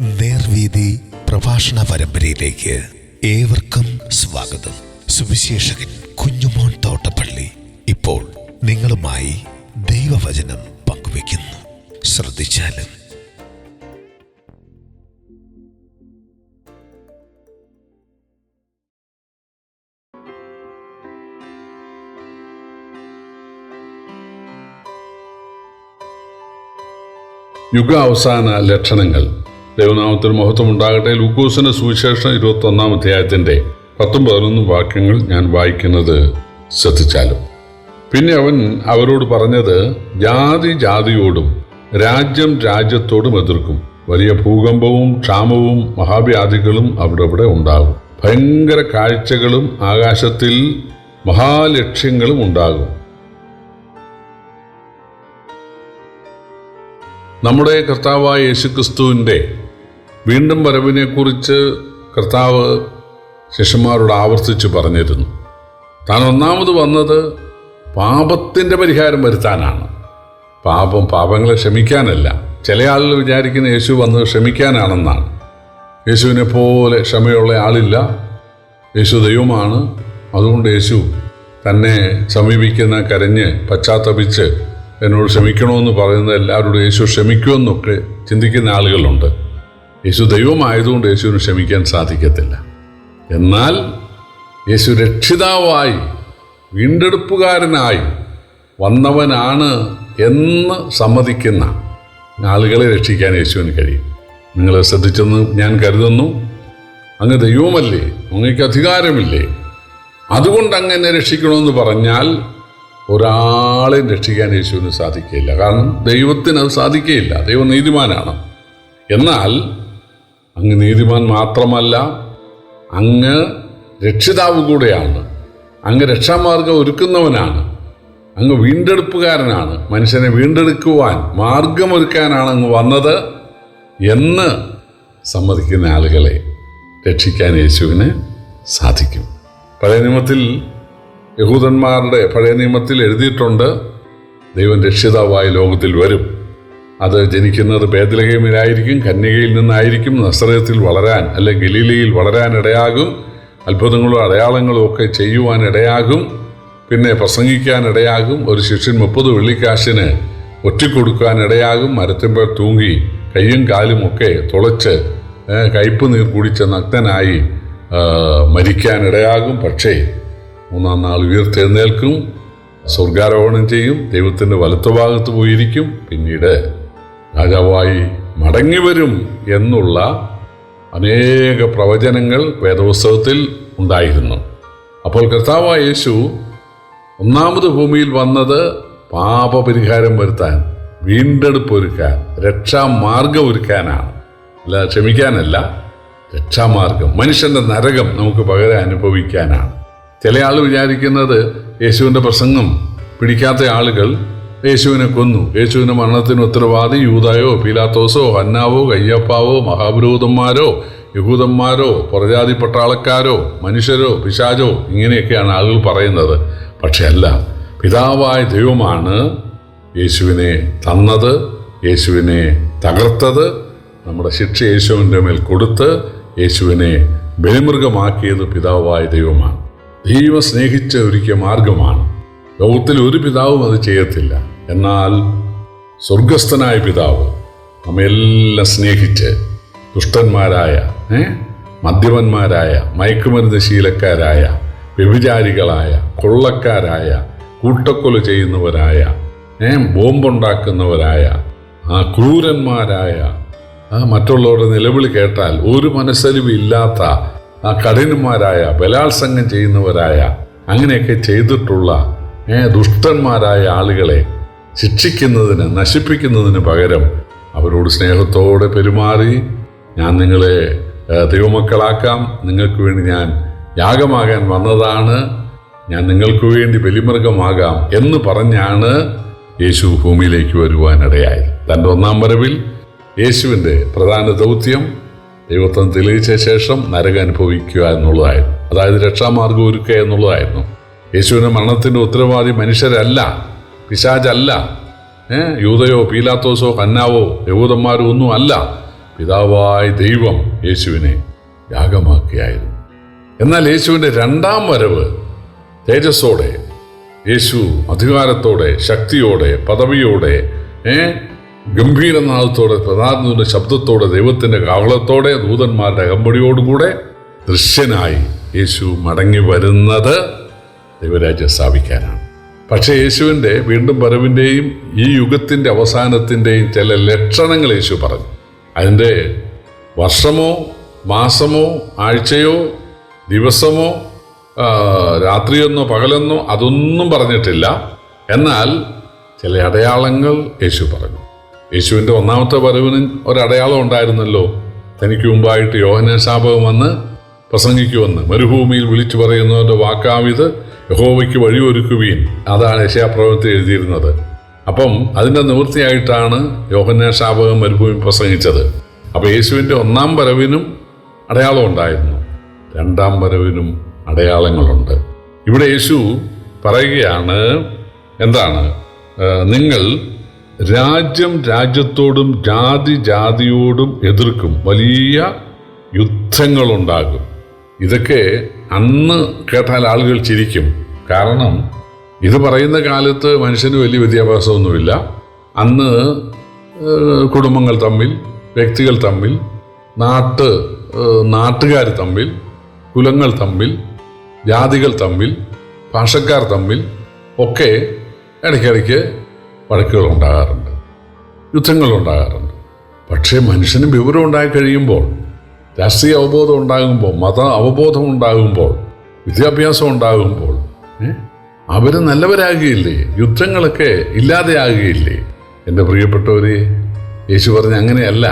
നേർവീതി പ്രഭാഷണ പരമ്പരയിലേക്ക് ഏവർക്കും സ്വാഗതം. സുവിശേഷകൻ കുഞ്ഞുമോൻ തോട്ടപ്പള്ളി ഇപ്പോൾ നിങ്ങളുമായി ദൈവവചനം പങ്കുവയ്ക്കുന്നു. ശ്രദ്ധിച്ചാലും. യുഗ അവസാന ലക്ഷണങ്ങൾ. ദൈവനാമത്തിൽ മഹത്വം ഉണ്ടാകട്ടെ ലൂക്കോസിന്റെ സുവിശേഷം ഇരുപത്തി ഒന്നാം അധ്യായത്തിന്റെ പത്തും പതിനൊന്നും വാക്യങ്ങൾ ഞാൻ വായിക്കുന്നത് ശ്രദ്ധിച്ചാലും. പിന്നെ അവൻ അവരോട് പറഞ്ഞത് ജാതി ജാതിയോടും രാജ്യം രാജ്യത്തോടും എതിർക്കും. വലിയ ഭൂകമ്പവും ക്ഷാമവും മഹാവ്യാധികളും അവിടെ ഇവിടെ ഉണ്ടാകും. ഭയങ്കര കാഴ്ചകളും ആകാശത്തിൽ മഹാലക്ഷ്യങ്ങളും ഉണ്ടാകും. നമ്മുടെ കർത്താവായ യേശുക്രിസ്തുവിന്റെ വീണ്ടും വരവിനെക്കുറിച്ച് കർത്താവ് ശിഷ്യന്മാരോട് ആവർത്തിച്ച് പറഞ്ഞിരുന്നു. താൻ ഒന്നാമത് വന്നത് പാപത്തിന്റെ പരിഹാരം വരുത്താനാണ്. പാപം പാപങ്ങളെ ക്ഷമിക്കാനല്ല. ചില ആളുകൾ വിചാരിക്കുന്ന യേശു വന്നത് ക്ഷമിക്കാനാണെന്നാണ്. യേശുവിനെ പോലെ ക്ഷമയുള്ള ആളില്ല. യേശു ദൈവമാണ്. അതുകൊണ്ട് യേശു തന്നെ സമീപിക്കുന്ന കരഞ്ഞ് പശ്ചാത്തപിച്ച് എന്നോട് ക്ഷമിക്കണമെന്ന് പറയുന്ന എല്ലാവരോടും യേശു ക്ഷമിക്കുമെന്നൊക്കെ ചിന്തിക്കുന്ന ആളുകളുണ്ട്. യേശു ദൈവമായതുകൊണ്ട് യേശുവിന് ക്ഷമിക്കാൻ സാധിക്കത്തില്ല. എന്നാൽ യേശു രക്ഷിതാവായി വീണ്ടെടുപ്പുകാരനായി വന്നവനാണ് എന്ന് സമ്മതിക്കുന്ന ആളുകളെ രക്ഷിക്കാൻ യേശുവിന് കഴിയും. നിങ്ങൾ ശ്രദ്ധിച്ചെന്ന് ഞാൻ കരുതുന്നു. അങ്ങ് ദൈവമല്ലേ? അങ്ങക്ക് അധികാരമില്ലേ? അതുകൊണ്ട് അങ്ങനെ രക്ഷിക്കണമെന്ന് പറഞ്ഞാൽ ഒരാളെയും രക്ഷിക്കാൻ യേശുവിന് സാധിക്കുകയില്ല. കാരണം ദൈവത്തിന് അത് സാധിക്കുകയില്ല. ദൈവം നീതിമാനാണ് എന്നാൽ അങ്ങ് നീതിമാൻ മാത്രമല്ല അങ്ങ് രക്ഷിതാവ് കൂടെയാണ്. അങ്ങ് രക്ഷാമാർഗം ഒരുക്കുന്നവനാണ്. അങ്ങ് വീണ്ടെടുപ്പുകാരനാണ്. മനുഷ്യനെ വീണ്ടെടുക്കുവാൻ മാർഗമൊരുക്കാനാണ് അങ്ങ് വന്നത് എന്ന് സമ്മതിക്കുന്ന ആളുകളെ രക്ഷിക്കാൻ യേശുവിന് സാധിക്കും. പഴയ നിയമത്തിൽ യഹൂദന്മാരുടെ പഴയ നിയമത്തിൽ എഴുതിയിട്ടുണ്ട് ദൈവം രക്ഷിതാവായി ലോകത്തിൽ വരും. അത് ജനിക്കുന്നത് ബേദലഹേമിലായിരിക്കും കന്യകയിൽ നിന്നായിരിക്കും നസ്രയത്തിൽ വളരാൻ അല്ലെ ഗലീലയിൽ വളരാൻ ഇടയാകും അത്ഭുതങ്ങളും അടയാളങ്ങളും ഒക്കെ ചെയ്യുവാൻ ഇടയാകും പിന്നെ പ്രസംഗിക്കാൻ ഇടയാകും ഒരു ശിഷ്യൻ മുപ്പത് വെള്ളിക്കാശിന് ഒറ്റിക്കൊടുക്കാൻ ഇടയാകും തൂങ്ങി കയ്യും കാലും ഒക്കെ തുളച്ച് കയ്പ് നീർ കുടിച്ച നഗ്നനായി മരിക്കാൻ ഇടയാകും. പക്ഷേ മൂന്നാം നാൾ ഉയർത്തെഴുന്നേൽക്കും സ്വർഗാരോഹണം ചെയ്യും ദൈവത്തിന്റെ വലത്തുഭാഗത്ത് പോയിരിക്കും പിന്നീട് രാജാവായി മടങ്ങിവരും എന്നുള്ള അനേക പ്രവചനങ്ങൾ വേദപുസ്തകത്തിൽ ഉണ്ടായിരുന്നു. അപ്പോൾ കർത്താവായ യേശു ഒന്നാമത് ഭൂമിയിൽ വന്നത് പാപപരിഹാരം വരുത്താൻ വീണ്ടെടുപ്പ് ഒരുക്കാൻ രക്ഷാമാർഗം ഒരുക്കാനാണ്. അല്ല ക്ഷമിക്കാനല്ല രക്ഷാമാർഗം മനുഷ്യന്റെ നരകം നമുക്ക് പകരം അനുഭവിക്കാനാണ്. ചില ആൾ വിചാരിക്കുന്നത് യേശുവിന്റെ പ്രസംഗം പിടിക്കാത്ത ആളുകൾ യേശുവിനെ കൊന്നു. യേശുവിന്റെ മരണത്തിന് ഉത്തരവാദി യൂതായോ പീലാത്തോസോ ഹന്നാവോ കയ്യപ്പാവോ മഹാപുരോഹിതന്മാരോ യഹൂദന്മാരോ പുറജാതി പട്ടാളക്കാരോ മനുഷ്യരോ പിശാചോ ഇങ്ങനെയൊക്കെയാണ് ആളുകൾ പറയുന്നത്. പക്ഷെ അല്ല പിതാവായ ദൈവമാണ് യേശുവിനെ തന്നത് യേശുവിനെ തകർത്തത് നമ്മുടെ ശിക്ഷ യേശുവിന്റെ മേൽ കൊടുത്ത് യേശുവിനെ ബലിമൃഗമാക്കിയത് പിതാവായ ദൈവമാണ്. ദൈവം സ്നേഹിച്ച ഒരുക്കിയ മാർഗമാണ്. ലോകത്തിൽ ഒരു പിതാവും അത് ചെയ്യത്തില്ല. എന്നാൽ സ്വർഗസ്ഥനായ പിതാവ് നമ്മെല്ലാം സ്നേഹിച്ച് ദുഷ്ടന്മാരായ ഏ? മദ്യപന്മാരായ മയക്കുമരുന്ന് ശീലക്കാരായ വ്യഭിചാരികളായ കൊള്ളക്കാരായ കൂട്ടക്കൊല ചെയ്യുന്നവരായ ഏ? ബോംബുണ്ടാക്കുന്നവരായ ആ ക്രൂരന്മാരായ ആ മറ്റുള്ളവരുടെ നിലവിളി കേട്ടാൽ ഒരു മനസ്സലിവില്ലാത്ത ആ കഠിനന്മാരായ ബലാത്സംഗം ചെയ്യുന്നവരായ അങ്ങനെയൊക്കെ ചെയ്തിട്ടുള്ള ദുഷ്ടന്മാരായ ആളുകളെ ശിക്ഷിക്കുന്നതിന് നശിപ്പിക്കുന്നതിന് പകരം അവരോട് സ്നേഹത്തോടെ പെരുമാറി ഞാൻ നിങ്ങളെ ദൈവമക്കളാക്കാം. നിങ്ങൾക്ക് വേണ്ടി ഞാൻ യാഗമാകാൻ വന്നതാണ്. ഞാൻ നിങ്ങൾക്ക് വേണ്ടി ബലിമൃഗമാകാം എന്ന് പറഞ്ഞാണ് യേശു ഭൂമിയിലേക്ക് വരുവാനിടയായത് തന്റെ ഒന്നാം വരവിൽ യേശുവിന്റെ പ്രധാന ദൗത്യം ദൈവത്വം തെളിയിച്ച ശേഷം നരകം അനുഭവിക്കുക എന്നുള്ളതായിരുന്നു. അതായത് രക്ഷാമാർഗം ഒരുക്കുക എന്നുള്ളതായിരുന്നു. യേശുവിന്റെ മരണത്തിന്റെ ഉത്തരവാദി മനുഷ്യരല്ല പിശാചല്ല. ഏ? യൂതയോ പീലാത്തോസോ കന്നാവോ യഹൂദന്മാരോ ഒന്നും അല്ല. പിതാവായ ദൈവം യേശുവിനെ യാഗമാക്കിയായിരുന്നു. എന്നാൽ യേശുവിന്റെ രണ്ടാം വരവ് തേജസ്സോടെ യേശു അധികാരത്തോടെ ശക്തിയോടെ പദവിയോടെ ഏ? ഗംഭീരനാഥത്തോടെ പ്രധാനത്തിന്റെ ശബ്ദത്തോടെ ദൈവത്തിന്റെ കാവളത്തോടെ ദൂതന്മാരുടെ അകമ്പടിയോടുകൂടെ ദൃശ്യനായി യേശു മടങ്ങി വരുന്നത് ദൈവരാജ്യം സ്ഥാപിക്കാനാണ്. പക്ഷേ യേശുവിന്റെ വീണ്ടും വരവിന്റെയും ഈ യുഗത്തിന്റെ അവസാനത്തിന്റെയും ചില ലക്ഷണങ്ങൾ യേശു പറഞ്ഞു. അതിന്റെ വർഷമോ മാസമോ ആഴ്ചയോ ദിവസമോ രാത്രിയെന്നോ പകലെന്നോ അതൊന്നും പറഞ്ഞിട്ടില്ല. എന്നാൽ ചില അടയാളങ്ങൾ യേശു പറഞ്ഞു. യേശുവിന്റെ ഒന്നാമത്തെ വരവിന് ഒരടയാളം ഉണ്ടായിരുന്നല്ലോ. തനിക്ക് മുമ്പായിട്ട് യോഹന ശാപകം വന്ന് പ്രസംഗിക്കുമെന്ന് മരുഭൂമിയിൽ വിളിച്ചു പറയുന്നവരുടെ വാക്കാവിത് യഹോവയ്ക്ക് വഴിയൊരുക്കുവീൻ. അതാണ് യശയാപ്രവത്തിൽ എഴുതിയിരുന്നത്. അപ്പം അതിന്റെ നിവൃത്തിയായിട്ടാണ് യോഹന്ന ശാപകം മരുഭൂമി പ്രസംഗിച്ചത്. അപ്പോൾ യേശുവിന്റെ ഒന്നാം വരവിനും അടയാളം ഉണ്ടായിരുന്നു. രണ്ടാം വരവിനും അടയാളങ്ങളുണ്ട്. ഇവിടെ യേശു പറയുകയാണ് എന്താണ്? നിങ്ങൾ രാജ്യം രാജ്യത്തോടും ജാതി ജാതിയോടും എതിർക്കും. വലിയ യുദ്ധങ്ങളുണ്ടാകും. ഇതൊക്കെ അന്ന് കേട്ടാൽ ആളുകൾ ചിരിക്കും. കാരണം ഇത് പറയുന്ന കാലത്ത് മനുഷ്യന് വലിയ വിദ്യാഭ്യാസമൊന്നുമില്ല. അന്ന് കുടുംബങ്ങൾ തമ്മിൽ വ്യക്തികൾ തമ്മിൽ നാട്ട് നാട്ടുകാർ തമ്മിൽ കുലങ്ങൾ തമ്മിൽ ജാതികൾ തമ്മിൽ ഭാഷക്കാർ തമ്മിൽ ഒക്കെ ഇടയ്ക്കിടയ്ക്ക് വഴക്കുകൾ ഉണ്ടാകാറുണ്ട് യുദ്ധങ്ങൾ ഉണ്ടാകാറുണ്ട് പക്ഷേ മനുഷ്യന് വിവരം ഉണ്ടായി കഴിയുമ്പോൾ രാഷ്ട്രീയ അവബോധം ഉണ്ടാകുമ്പോൾ മത അവബോധം ഉണ്ടാകുമ്പോൾ വിദ്യാഭ്യാസം ഉണ്ടാകുമ്പോൾ അവർ നല്ലവരാകുകയില്ലേ? യുദ്ധങ്ങളൊക്കെ ഇല്ലാതെയാകുകയില്ലേ? എന്റെ പ്രിയപ്പെട്ടവർ യേശു പറഞ്ഞ അങ്ങനെയല്ല.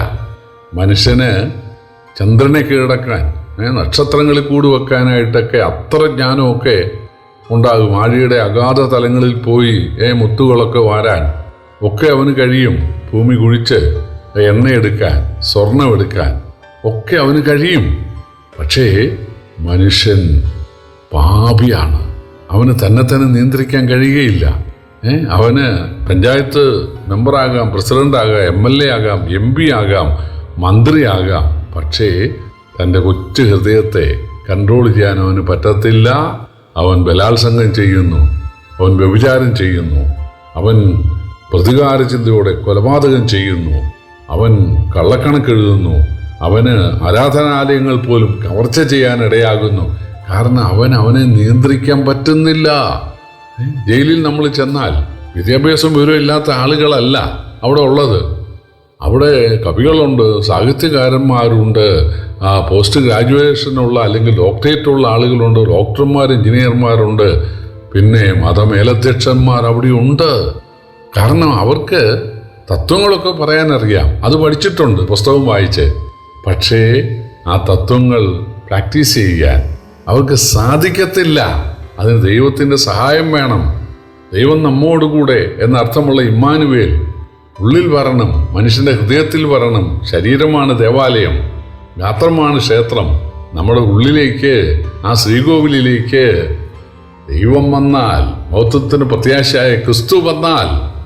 മനുഷ്യന് ചന്ദ്രനെ കീഴടക്കാൻ നക്ഷത്രങ്ങളിൽ കൂടി വെക്കാനായിട്ടൊക്കെ അത്ര ജ്ഞാനമൊക്കെ ഉണ്ടാകും. ആഴിയുടെ അഗാധ തലങ്ങളിൽ പോയി ഏ? മുത്തുകളൊക്കെ വാരാൻ ഒക്കെ അവന് കഴിയും. ഭൂമി കുഴിച്ച് എണ്ണയെടുക്കാൻ സ്വർണമെടുക്കാൻ ഒക്കെ അവന് കഴിയും. പക്ഷേ മനുഷ്യൻ പാപിയാണ്. അവന് തന്നെ തന്നെ നിയന്ത്രിക്കാൻ കഴിയുകയില്ല. അവന് പഞ്ചായത്ത് മെമ്പറാകാം പ്രസിഡന്റ് ആകാം എം എൽ എ ആകാം എം പി ആകാം മന്ത്രിയാകാം പക്ഷേ തന്റെ കൊച്ചു ഹൃദയത്തെ കൺട്രോൾ ചെയ്യാൻ അവന് പറ്റത്തില്ല. അവൻ ബലാത്സംഗം ചെയ്യുന്നു. അവൻ വ്യഭിചാരം ചെയ്യുന്നു. അവൻ പ്രതികാര ചിന്തയോടെ കൊലപാതകം ചെയ്യുന്നു. അവൻ കള്ളക്കണക്കെഴുതുന്നു. അവന് ആരാധനാലയങ്ങൾ പോലും കവർച്ച ചെയ്യാൻ ഇടയാകുന്നു. കാരണം അവൻ അവനെ നിയന്ത്രിക്കാൻ പറ്റുന്നില്ല. ജയിലിൽ നമ്മൾ ചെന്നാൽ വിദ്യാഭ്യാസം വിവരമില്ലാത്ത ആളുകളല്ല അവിടെ ഉള്ളത്. അവിടെ കവികളുണ്ട് സാഹിത്യകാരന്മാരുണ്ട് പോസ്റ്റ് ഗ്രാജുവേഷനുള്ള അല്ലെങ്കിൽ ഡോക്ടറേറ്റ് ഉള്ള ആളുകളുണ്ട് ഡോക്ടർമാർ എഞ്ചിനീയർമാരുണ്ട്. പിന്നെ മതമേലധ്യക്ഷന്മാർ അവിടെ ഉണ്ട്. കാരണം അവർക്ക് തത്വങ്ങളൊക്കെ പറയാനറിയാം. അത് പഠിച്ചിട്ടുണ്ട് പുസ്തകം വായിച്ച്. പക്ഷേ ആ തത്വങ്ങൾ പ്രാക്ടീസ് ചെയ്യാൻ അവർക്ക് സാധിക്കത്തില്ല. അതിന് ദൈവത്തിന്റെ സഹായം വേണം. ദൈവം നമ്മോടുകൂടെ എന്നർത്ഥമുള്ള ഇമ്മാനുവേൽ. ഉള്ളിൽ വരണം മനുഷ്യന്റെ ഹൃദയത്തിൽ വരണം. ശരീരമാണ് ദേവാലയം. ഗാത്രമാണ് ക്ഷേത്രം. നമ്മുടെ ഉള്ളിലേക്ക് ആ ശ്രീകോവിലിലേക്ക് ദൈവം വന്നാൽ മൗത്വത്തിന് പ്രത്യാശയായ ക്രിസ്തു വന്നാൽ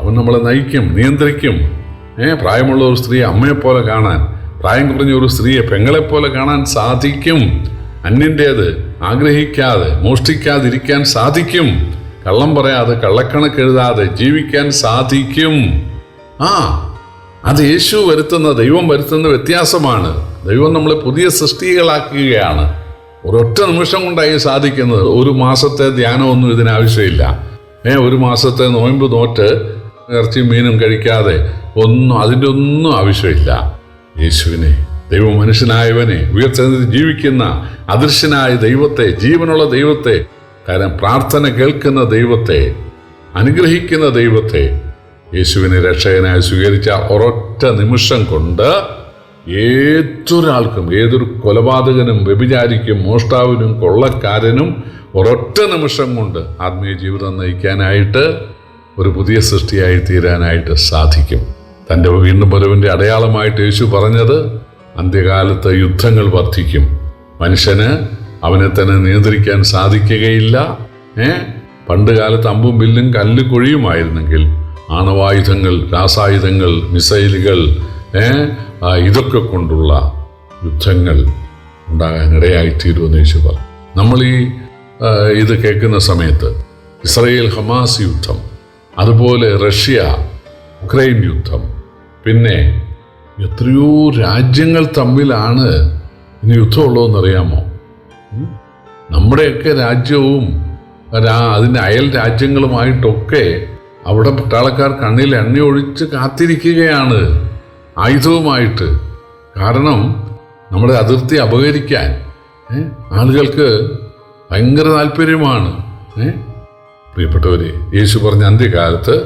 അവൻ നമ്മളെ നയിക്കും നിയന്ത്രിക്കും. ഏ പ്രായമുള്ള ഒരു സ്ത്രീ അമ്മയെപ്പോലെ കാണാൻ. പ്രായം കുറഞ്ഞ ഒരു സ്ത്രീയെ പെങ്ങളെപ്പോലെ കാണാൻ സാധിക്കും. അന്യന്റേത് ആഗ്രഹിക്കാതെ മോഷ്ടിക്കാതിരിക്കാൻ സാധിക്കും. കള്ളം പറയാതെ കള്ളക്കണക്ക് എഴുതാതെ ജീവിക്കാൻ സാധിക്കും. ആ അത് യേശു വരുത്തുന്ന ദൈവം വരുത്തുന്ന വ്യത്യാസമാണ്. ദൈവം നമ്മളെ പുതിയ സൃഷ്ടികളാക്കുകയാണ്. ഒരൊറ്റ നിമിഷം കൊണ്ടായി സാധിക്കുന്നത്. ഒരു മാസത്തെ ധ്യാനമൊന്നും ഇതിനാവശ്യമില്ല ഏ ഒരു മാസത്തെ നോയമ്പ് നോറ്റ് ഇറച്ചിയും മീനും കഴിക്കാതെ ഒന്നും അതിന്റെ ഒന്നും ആവശ്യമില്ല. യേശുവിനെ ദൈവ മനുഷ്യനായവനെ ഉയർത്തെഴുന്നേറ്റ് ജീവിക്കുന്ന അദൃശ്യനായ ദൈവത്തെ ജീവനുള്ള ദൈവത്തെ കാരണം പ്രാർത്ഥന കേൾക്കുന്ന ദൈവത്തെ അനുഗ്രഹിക്കുന്ന ദൈവത്തെ യേശുവിനെ രക്ഷകനായി സ്വീകരിച്ച ഒരൊറ്റ നിമിഷം കൊണ്ട് ഏതൊരാൾക്കും ഏതൊരു കൊലപാതകനും വ്യഭിചാരിക്കും മോഷ്ടാവിനും കൊള്ളക്കാരനും ഒരൊറ്റ നിമിഷം കൊണ്ട് ആത്മീയ ജീവിതം നയിക്കാനായിട്ട് ഒരു പുതിയ സൃഷ്ടിയായി തീരാനായിട്ട് സാധിക്കും. തന്റെ വീണ്ടും വരവിന്റെ അടയാളമായിട്ട് യേശു പറഞ്ഞത് അന്ത്യകാലത്ത് യുദ്ധങ്ങൾ വർദ്ധിക്കും മനുഷ്യന് അവനെ തന്നെ നിയന്ത്രിക്കാൻ സാധിക്കുകയില്ല. ഏ? പണ്ട് കാലത്ത് അമ്പും ബില്ലും കല്ല് കൊഴിയുമായിരുന്നെങ്കിൽ ആണവായുധങ്ങൾ രാസായുധങ്ങൾ മിസൈലുകൾ ഇതൊക്കെ കൊണ്ടുള്ള യുദ്ധങ്ങൾ ഉണ്ടാകാൻ ഇടയായിത്തീരുമെന്ന് യേശു പറഞ്ഞു. നമ്മൾ ഈ ഇത് കേൾക്കുന്ന സമയത്ത് ഇസ്രയേൽ ഹമാസ് യുദ്ധം അതുപോലെ റഷ്യ ഉക്രൈൻ യുദ്ധം പിന്നെ എത്രയോ രാജ്യങ്ങൾ തമ്മിലാണ് ഇനി യുദ്ധമുള്ളതെന്നറിയാമോ? നമ്മുടെയൊക്കെ രാജ്യവും അതിന്റെ അയൽ രാജ്യങ്ങളുമായിട്ടൊക്കെ അവിടെ പട്ടാളക്കാർ കണ്ണിൽ എണ്ണ ഒഴിച്ച് കാത്തിരിക്കുകയാണ് ആയുധവുമായിട്ട്. കാരണം നമ്മുടെ അതിർത്തി അപകരിക്കാൻ ആളുകൾക്ക് ഭയങ്കര താല്പര്യമാണ്? പ്രിയപ്പെട്ടവരെ യേശു പറഞ്ഞ അന്ത്യകാലത്ത്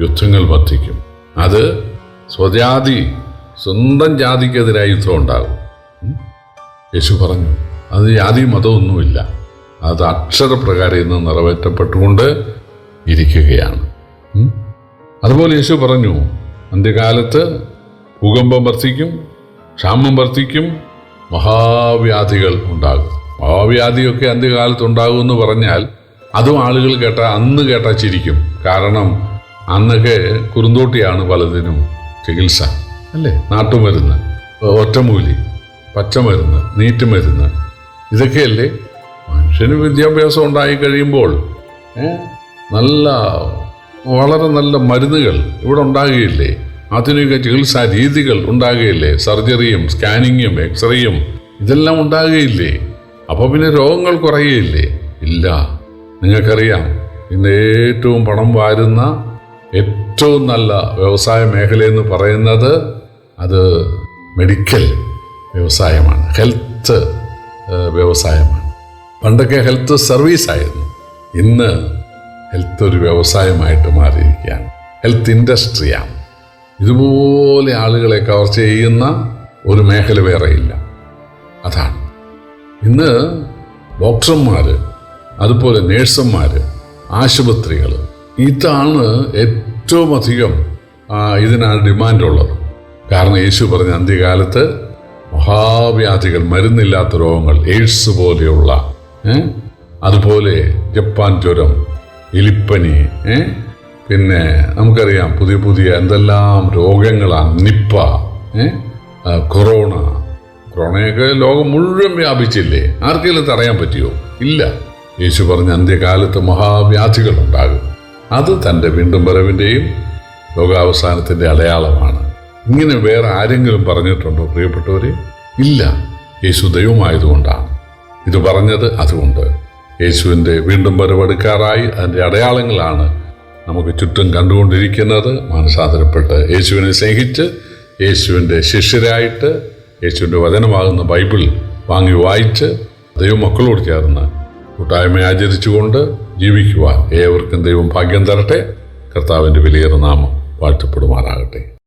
യുദ്ധങ്ങൾ വർദ്ധിക്കും. അത് സ്വജാതി സ്വന്തം ജാതിക്കെതിരായി യുദ്ധം ഉണ്ടാകും. യേശു പറഞ്ഞു അത് ജാതി മതമൊന്നുമില്ല. അത് അക്ഷരപ്രകാരം ഇന്ന് നിറവേറ്റപ്പെട്ടുകൊണ്ട് ഇരിക്കുകയാണ്. അതുപോലെ യേശു പറഞ്ഞു അന്ത്യകാലത്ത് ഭൂകമ്പം വർദ്ധിക്കും ക്ഷാമം വർദ്ധിക്കും മഹാവ്യാധികൾ ഉണ്ടാകും. മഹാവ്യാധിയൊക്കെ അന്ത്യകാലത്ത് ഉണ്ടാകും എന്ന് പറഞ്ഞാൽ അതും ആളുകൾ കേട്ട അന്ന് കേട്ടാ ചിരിക്കും. കാരണം അന്നൊക്കെ കുറുന്തോട്ടിയാണ് പലതിനും ചികിത്സ അല്ലേ? നാട്ടുമരുന്ന് ഒറ്റമൂലി പച്ചമരുന്ന് നീറ്റുമരുന്ന്. ഇതൊക്കെയല്ലേ മനുഷ്യന് വിദ്യാഭ്യാസം ഉണ്ടായി കഴിയുമ്പോൾ നല്ല വളരെ നല്ല മരുന്നുകൾ ഇവിടെ ഉണ്ടാകുകയില്ലേ? ആധുനിക ചികിത്സാ രീതികൾ ഉണ്ടാകുകയില്ലേ? സർജറിയും സ്കാനിങ്ങും എക്സ്റേയും ഇതെല്ലാം ഉണ്ടാകുകയില്ലേ? അപ്പോൾ പിന്നെ രോഗങ്ങൾ കുറയുകയില്ലേ? ഇല്ല. നിങ്ങൾക്കറിയാം ഇന്ന് ഏറ്റവും പണം വാരുന്ന ഏറ്റവും നല്ല വ്യവസായ മേഖലയെന്ന് പറയുന്നത് അത് മെഡിക്കൽ വ്യവസായമാണ്. ഹെൽത്ത് വ്യവസായമാണ്. പണ്ടൊക്കെ ഹെൽത്ത് സർവീസ് ആയിരുന്നു ഇന്ന് ഹെൽത്ത് ഒരു വ്യവസായമായിട്ട് മാറിയിരിക്കുകയാണ്. ഹെൽത്ത് ഇൻഡസ്ട്രിയാണ്. ഇതുപോലെ ആളുകളെ കവർ ചെയ്യുന്ന ഒരു മേഖല വേറെയില്ല. അതാണ്. ഇന്ന് ഡോക്ടർമാർ അതുപോലെ നേഴ്സുമാർ ആശുപത്രികൾ ഇതാണ് ഏറ്റവും അധികം ഇതിനാണ് ഡിമാൻഡുള്ളത്. കാരണം യേശു പറഞ്ഞ അന്ത്യകാലത്ത് മഹാവ്യാധികൾ മരുന്നില്ലാത്ത രോഗങ്ങൾ എയ്ഡ്സ് പോലെയുള്ള അതുപോലെ ജപ്പാൻ ജ്വരം എലിപ്പനി പിന്നെ നമുക്കറിയാം പുതിയ പുതിയ എന്തെല്ലാം രോഗങ്ങളാണ്. നിപ്പ കൊറോണ. കൊറോണയൊക്കെ ലോകം മുഴുവൻ വ്യാപിച്ചില്ലേ? ആർക്കെങ്കിലും തടയാൻ പറ്റിയോ? ഇല്ല. യേശു പറഞ്ഞ അന്ത്യകാലത്ത് മഹാവ്യാധികൾ ഉണ്ടാകും. അത് തന്റെ വീണ്ടും വരവിന്റെയും ലോകാവസാനത്തിന്റെ അടയാളമാണ്. ഇങ്ങനെ വേറെ ആരെങ്കിലും പറഞ്ഞിട്ടുണ്ടോ പ്രിയപ്പെട്ടവരെ? ഇല്ല. യേശു ദൈവമായതുകൊണ്ടാണ്. ഇത് പറഞ്ഞത് അതുകൊണ്ട്. യേശുവിന്റെ വീണ്ടും വരവെടുക്കാറായി അതിന്റെ അടയാളങ്ങളാണ് നമുക്ക് ചുറ്റും കണ്ടുകൊണ്ടിരിക്കുന്നത്. മാനസാന്തരപ്പെട്ട് യേശുവിനെ സ്നേഹിച്ച് യേശുവിന്റെ ശിഷ്യരായിട്ട് യേശുവിന്റെ വചനമാകുന്ന ബൈബിൾ വാങ്ങി വായിച്ച് ദൈവമക്കളോട് ചേർന്ന് കൂട്ടായ്മ ആചരിച്ചുകൊണ്ട് ജീവിക്കുവാൻ ഏവർക്കും ദൈവം ഭാഗ്യം തരട്ടെ. കർത്താവിന്റെ വിലയേറെ നാമം വാഴ്ത്തപ്പെടുമാറാകട്ടെ.